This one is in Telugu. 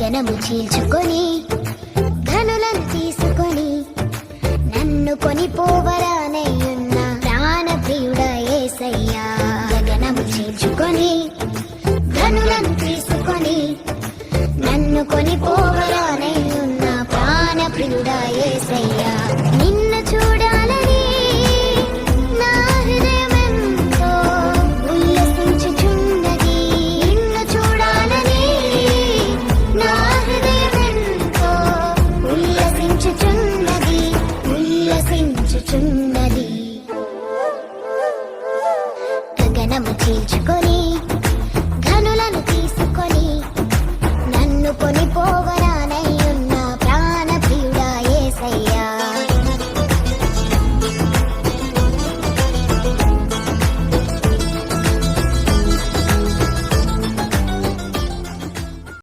గగనము చీల్చుకొని ధనులను తీసుకొని నన్ను కొనిపోవరానయ్యున్న ప్రాణప్రియుడ ఏసయ్యా. గగనము చీల్చుకొని ధనులను తీసుకొని నన్ను కొనిపోవరానయ్యున్న ప్రాణప్రియుడ ఏసయ్యా. చూచుచున్నది గగనము చీల్చుకు